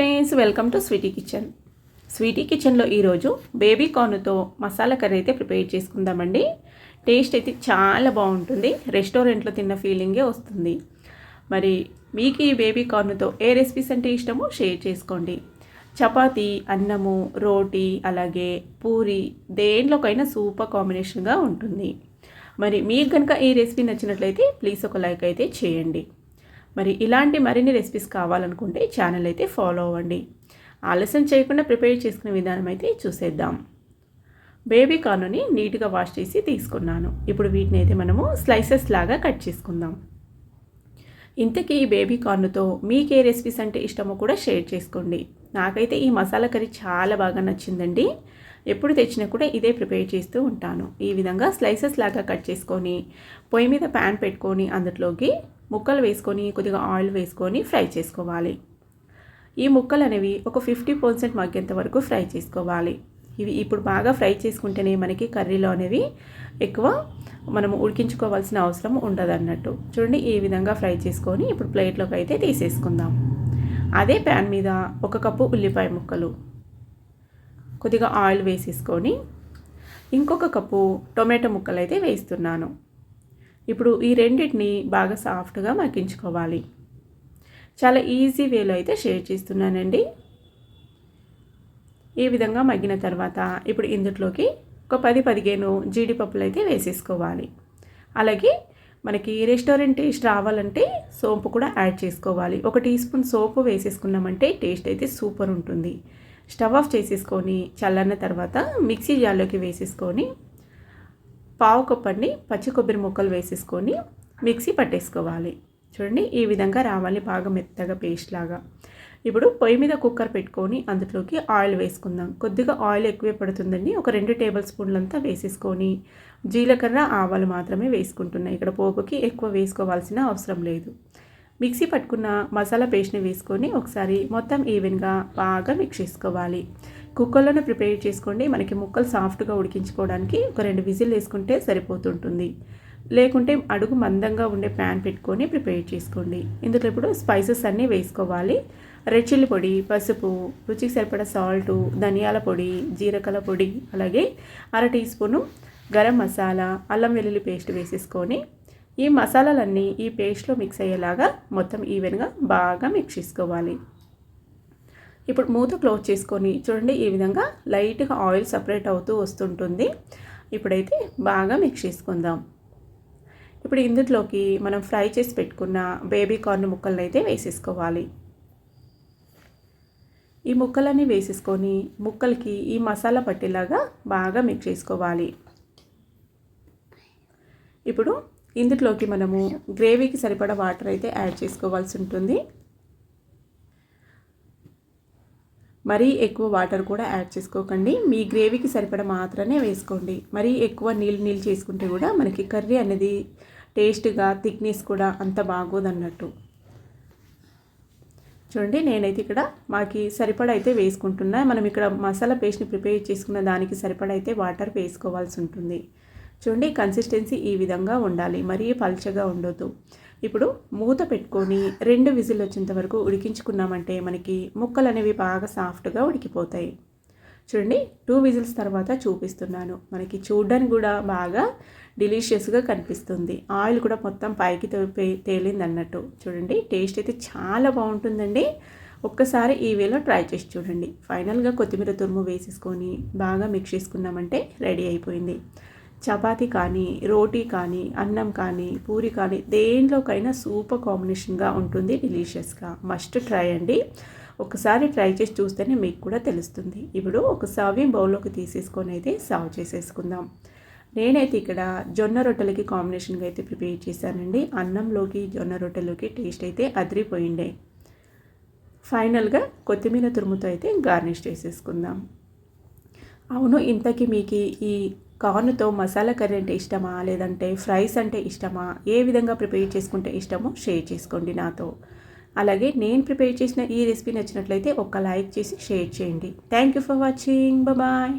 Friends welcome to sweety kitchen. Sweety కిచెన్లో ఈరోజు baby కార్న్తో మసాలా కర్రీ అయితే ప్రిపేర్ చేసుకుందామండి. టేస్ట్ అయితే చాలా బాగుంటుంది. రెస్టారెంట్లో తిన్న ఫీలింగే వస్తుంది. మరి మీకు ఈ బేబీ కార్న్తో ఏ రెసిపీస్ అంటే ఇష్టమో షేర్ చేసుకోండి. చపాతి అన్నము రోటీ అలాగే పూరి దేంట్లోకైనా సూపర్ కాంబినేషన్గా ఉంటుంది. మరి మీకు కనుక ఈ రెసిపీ నచ్చినట్లయితే ప్లీజ్ ఒక లైక్ అయితే చేయండి. మరి ఇలాంటి మరిన్ని రెసిపీస్ కావాలనుకుంటే ఛానల్ అయితే ఫాలో అవ్వండి. ఆలస్యం చేయకుండా ప్రిపేర్ చేసుకునే విధానం అయితే చూసేద్దాం. బేబీ కార్నుని నీట్గా వాష్ చేసి తీసుకున్నాను. ఇప్పుడు వీటిని అయితే మనము స్లైసెస్ లాగా కట్ చేసుకుందాం. ఇంతకీ ఈ బేబీ కార్న్తో మీకు ఏ రెసిపీస్ అంటే ఇష్టమో కూడా షేర్ చేసుకోండి. నాకైతే ఈ మసాలా కర్రీ చాలా బాగా నచ్చిందండి. ఎప్పుడు తెచ్చినా కూడా ఇదే ప్రిపేర్ చేస్తూ ఉంటాను. ఈ విధంగా స్లైసెస్ లాగా కట్ చేసుకొని పొయ్యి మీద ప్యాన్ పెట్టుకొని అందులోకి ముక్కలు వేసుకొని కొద్దిగా ఆయిల్ వేసుకొని ఫ్రై చేసుకోవాలి. ఈ ముక్కలు అనేవి ఒక ఫిఫ్టీ పర్సెంట్ మగ్గేంత వరకు ఫ్రై చేసుకోవాలి. ఇవి ఇప్పుడు బాగా ఫ్రై చేసుకుంటేనే మనకి కర్రీలో అనేవి ఎక్కువ మనం ఉడికించుకోవాల్సిన అవసరం ఉండదు అన్నట్టు చూడండి ఈ విధంగా ఫ్రై చేసుకొని ఇప్పుడు ప్లేట్లోకి అయితే తీసేసుకుందాం. అదే ప్యాన్ మీద ఒక కప్పు ఉల్లిపాయ ముక్కలు కొద్దిగా ఆయిల్ వేసేసుకొని ఇంకొక కప్పు టొమాటో ముక్కలు అయితే వేస్తున్నాను. ఇప్పుడు ఈ రెండింటిని బాగా సాఫ్ట్గా మగ్గించుకోవాలి. చాలా ఈజీ వేలో అయితే షేర్ చేస్తున్నానండి. ఈ విధంగా మగ్గిన తర్వాత ఇప్పుడు ఇందులోకి ఒక పది పదిహేను జీడిపప్పులు అయితే వేసేసుకోవాలి. అలాగే మనకి రెస్టారెంట్ టేస్ట్ రావాలంటే సోంపు కూడా యాడ్ చేసుకోవాలి. ఒక టీ స్పూన్ సోపు వేసేసుకున్నామంటే టేస్ట్ అయితే సూపర్ ఉంటుంది. స్టవ్ ఆఫ్ చేసేసుకొని చల్లన్న తర్వాత మిక్సీ జార్లోకి వేసేసుకొని పావు కప్పండి పచ్చి కొబ్బరి ముక్కలు వేసేసుకొని మిక్సీ పట్టేసుకోవాలి. చూడండి ఈ విధంగా రావాలి బాగా మెత్తగా పేస్ట్ లాగా. ఇప్పుడు పొయ్యి మీద కుక్కర్ పెట్టుకొని అందులోకి ఆయిల్ వేసుకుందాం. కొద్దిగా ఆయిల్ ఎక్కువే పడుతుందండి. ఒక రెండు టేబుల్ స్పూన్లంతా వేసేసుకొని జీలకర్ర ఆవాలు మాత్రమే వేసుకుంటున్నాయి ఇక్కడ పోపుకి ఎక్కువ వేసుకోవాల్సిన అవసరం లేదు. మిక్సీ పట్టుకున్న మసాలా పేస్ట్ని వేసుకొని ఒకసారి మొత్తం ఈవెన్గా బాగా మిక్స్ చేసుకోవాలి. కుక్కర్లోనే ప్రిపేర్ చేసుకోండి. మనకి ముక్కలు సాఫ్ట్గా ఉడికించుకోవడానికి ఒక రెండు విజిల్ వేసుకుంటే సరిపోతుంటుంది. లేకుంటే అడుగు మందంగా ఉండే ప్యాన్ పెట్టుకొని ప్రిపేర్ చేసుకోండి. ఇందులో ఇప్పుడు స్పైసెస్ అన్నీ వేసుకోవాలి. రెడ్ చిల్లి పొడి పసుపు రుచికి సరిపడా సాల్టు ధనియాల పొడి జీరకల పొడి అలాగే అర టీ స్పూను గరం మసాలా అల్లం వెల్లుల్లి పేస్ట్ వేసేసుకొని ఈ మసాలాలన్నీ ఈ పేస్ట్లో మిక్స్ అయ్యేలాగా మొత్తం ఈవెన్గా బాగా మిక్స్ చేసుకోవాలి. ఇప్పుడు మూత క్లోజ్ చేసుకొని చూడండి ఈ విధంగా లైట్గా ఆయిల్ సపరేట్ అవుతూ వస్తుంటుంది. ఇప్పుడైతే బాగా మిక్స్ చేసుకుందాం. ఇప్పుడు ఇందులోకి మనం ఫ్రై చేసి పెట్టుకున్న బేబీ కార్న్ ముక్కలను అయితే వేసేసుకోవాలి. ఈ ముక్కలన్నీ వేసేసుకొని ముక్కలకి ఈ మసాలా పట్టేలాగా బాగా మిక్స్ చేసుకోవాలి. ఇప్పుడు ఇందులోకి మనము గ్రేవీకి సరిపడా వాటర్ అయితే యాడ్ చేసుకోవాల్సి ఉంటుంది. మరీ ఎక్కువ వాటర్ కూడా యాడ్ చేసుకోకండి. మీ గ్రేవీకి సరిపడ మాత్రమే వేసుకోండి. మరీ ఎక్కువ నీళ్ళు నీళ్ళు చేసుకుంటే కూడా మనకి కర్రీ అనేది టేస్ట్గా థిక్నెస్ కూడా అంత బాగోదన్నట్టు. చూడండి నేనైతే ఇక్కడ మాకి సరిపడ అయితే వేసుకుంటున్నా. మనం ఇక్కడ మసాలా పేస్ట్ని ప్రిపేర్ చేసుకున్న దానికి సరిపడ అయితే వాటర్ వేసుకోవాల్సి ఉంటుంది. చూడండి కన్సిస్టెన్సీ ఈ విధంగా ఉండాలి. మరీ పల్చగా ఉండొద్దు. ఇప్పుడు మూత పెట్టుకొని రెండు విజిల్ వచ్చేంత వరకు ఉడికించుకున్నామంటే మనకి ముక్కలు అనేవి బాగా సాఫ్ట్గా ఉడికిపోతాయి. చూడండి టూ విజిల్స్ తర్వాత చూపిస్తున్నాను. మనకి చూడడానికి కూడా బాగా డిలీషియస్గా కనిపిస్తుంది. ఆయిల్ కూడా మొత్తం పైకి తేలింది అన్నట్టు. చూడండి టేస్ట్ అయితే చాలా బాగుంటుందండి. ఒక్కసారి ఈ వేలో ట్రై చేసి చూడండి. ఫైనల్గా కొత్తిమీర తురుము వేసేసుకొని బాగా మిక్స్ చేసుకున్నామంటే రెడీ అయిపోయింది. చపాతి కానీ రోటీ కానీ అన్నం కానీ పూరి కానీ దేంట్లోకైనా సూపర్ కాంబినేషన్గా ఉంటుంది డిలీషియస్గా. మస్ట్ ట్రై అండి. ఒకసారి ట్రై చేసి చూస్తేనే మీకు కూడా తెలుస్తుంది. ఇప్పుడు ఒక సర్వింగ్ బౌల్లోకి తీసేసుకొని అయితే సర్వ్ చేసేసుకుందాం. నేనైతే ఇక్కడ జొన్న రొట్టెలకి కాంబినేషన్గా అయితే ప్రిపేర్ చేశానండి. అన్నంలోకి జొన్న రొట్టెలోకి టేస్ట్ అయితే అదిరిపోయిండే. ఫైనల్గా కొత్తిమీర తురుముతో అయితే గార్నిష్ చేసేసుకుందాం. అవును ఇంతకీ మీకు ఈ కార్న్తో మసాలా కర్రీ అంటే ఇష్టమా? లేదంటే ఫ్రైస్ అంటే ఇష్టమా? ఏ విధంగా ప్రిపేర్ చేసుకుంటే ఇష్టమో షేర్ చేసుకోండి నాతో. అలాగే నేను ప్రిపేర్ చేసిన ఈ రెసిపీ నచ్చినట్లయితే ఒక లైక్ చేసి షేర్ చేయండి. Thank you for watching. Bye.